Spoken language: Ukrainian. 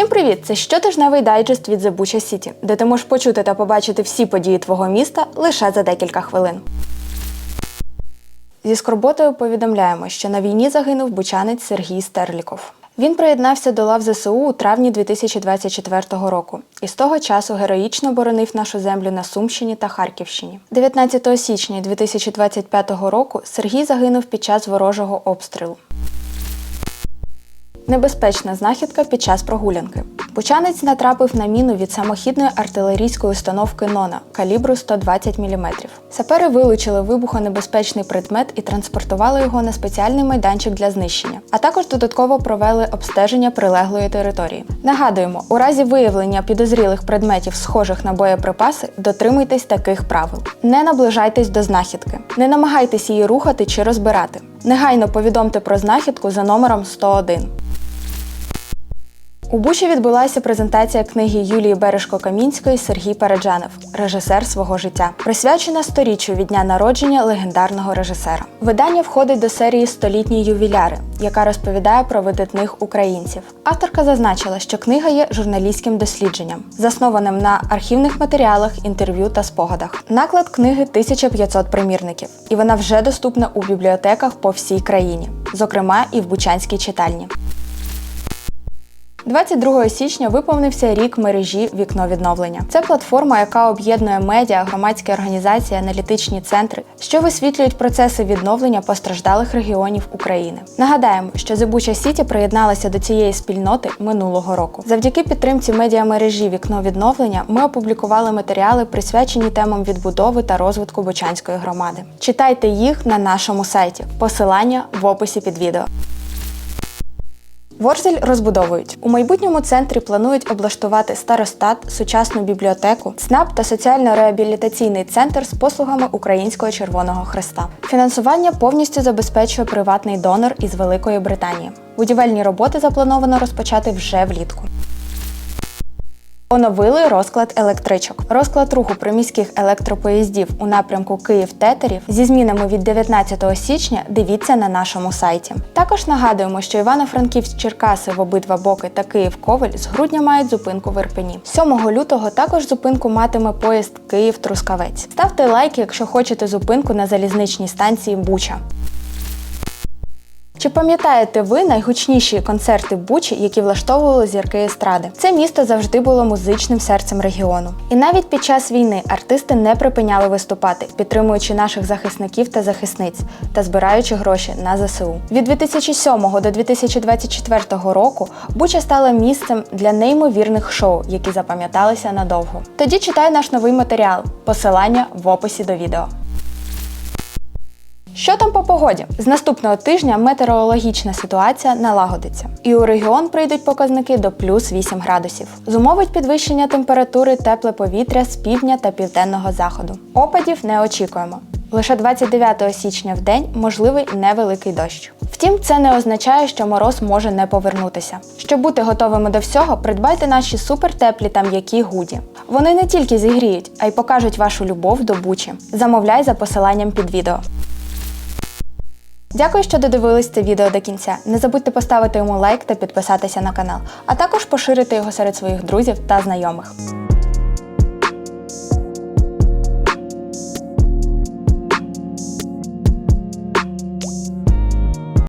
Всім привіт! Це щотижневий дайджест від The Bucha City, де ти можеш почути та побачити всі події твого міста лише за декілька хвилин. Зі скорботою повідомляємо, що на війні загинув бучанець Сергій Стерліков. Він приєднався до лав ЗСУ у травні 2024 року і з того часу героїчно боронив нашу землю на Сумщині та Харківщині. 19 січня 2025 року Сергій загинув під час ворожого обстрілу. Небезпечна знахідка під час прогулянки. Бучанець натрапив на міну від самохідної артилерійської установки Нона калібру 120 мм. Сапери вилучили вибухонебезпечний предмет і транспортували його на спеціальний майданчик для знищення, а також додатково провели обстеження прилеглої території. Нагадуємо, у разі виявлення підозрілих предметів, схожих на боєприпаси, дотримуйтесь таких правил: не наближайтесь до знахідки, не намагайтесь її рухати чи розбирати. Негайно повідомте про знахідку за номером 101. У Бучі відбулася презентація книги Юлії Бережко-Камінської Сергій Параджанов Режисер свого життя, присвячена сторіччю від дня народження легендарного режисера. Видання входить до серії Столітні ювіляри, яка розповідає про видатних українців. Авторка зазначила, що книга є журналістським дослідженням, заснованим на архівних матеріалах, інтерв'ю та спогадах. Наклад книги 1500 примірників, і вона вже доступна у бібліотеках по всій країні, зокрема і в Бучанській читальні. 22 січня виповнився рік мережі Вікно відновлення. Це платформа, яка об'єднує медіа, громадські організації, аналітичні центри, що висвітлюють процеси відновлення постраждалих регіонів України. Нагадаємо, що Bucha City приєдналася до цієї спільноти минулого року. Завдяки підтримці медіамережі Вікно відновлення ми опублікували матеріали, присвячені темам відбудови та розвитку Бучанської громади. Читайте їх на нашому сайті. Посилання в описі під відео. Ворзель розбудовують. У майбутньому центрі планують облаштувати старостат, сучасну бібліотеку, ЦНАП та соціально-реабілітаційний центр з послугами Українського Червоного Хреста. Фінансування повністю забезпечує приватний донор із Великої Британії. Будівельні роботи заплановано розпочати вже влітку. Оновили розклад електричок. Розклад руху приміських електропоїздів у напрямку Київ-Тетерів зі змінами від 19 січня дивіться на нашому сайті. Також нагадуємо, що Івано-Франківськ Черкаси в обидва боки та Київ-Ковель з грудня мають зупинку в Ірпені. 7 лютого також зупинку матиме поїзд Київ-Трускавець. Ставте лайки, якщо хочете зупинку на залізничній станції Буча. Чи пам'ятаєте ви найгучніші концерти Бучі, які влаштовували зірки естради? Це місто завжди було музичним серцем регіону. І навіть під час війни артисти не припиняли виступати, підтримуючи наших захисників та захисниць та збираючи гроші на ЗСУ. Від 2007 до 2024 року Буча стала місцем для неймовірних шоу, які запам'яталися надовго. Тоді читай наш новий матеріал. Посилання в описі до відео. Що там по погоді? З наступного тижня метеорологічна ситуація налагодиться, і у регіон прийдуть показники до плюс 8 градусів. Зумовить підвищення температури тепле повітря з півдня та південного заходу. Опадів не очікуємо. Лише 29 січня в день можливий невеликий дощ. Втім, це не означає, що мороз може не повернутися. Щоб бути готовими до всього, придбайте наші супертеплі та м'які гуді. Вони не тільки зігріють, а й покажуть вашу любов до бучі. Замовляй за посиланням під відео. Дякую, що додивились це відео до кінця. Не забудьте поставити йому лайк та підписатися на канал, а також поширити його серед своїх друзів та знайомих.